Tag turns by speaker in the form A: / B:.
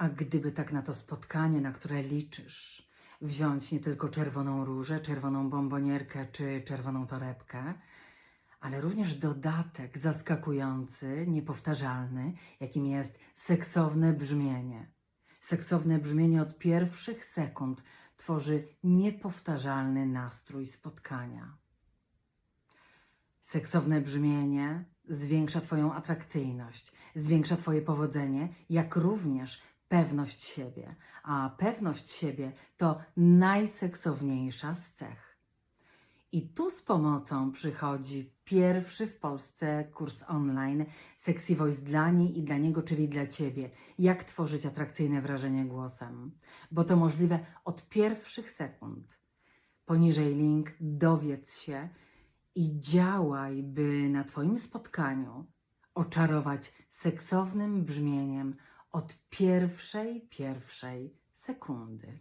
A: A gdyby tak na to spotkanie, na które liczysz, wziąć nie tylko czerwoną różę, czerwoną bombonierkę czy czerwoną torebkę, ale również dodatek zaskakujący, niepowtarzalny, jakim jest seksowne brzmienie. Seksowne brzmienie od pierwszych sekund tworzy niepowtarzalny nastrój spotkania. Seksowne brzmienie zwiększa Twoją atrakcyjność, zwiększa Twoje powodzenie, jak również pewność siebie. A pewność siebie to najseksowniejsza z cech. I tu z pomocą przychodzi pierwszy w Polsce kurs online Sexy Voice dla niej i dla niego, czyli dla Ciebie. Jak tworzyć atrakcyjne wrażenie głosem. Bo to możliwe od pierwszych sekund. Poniżej link, dowiedz się i działaj, by na Twoim spotkaniu oczarować seksownym brzmieniem od pierwszej, pierwszej sekundy.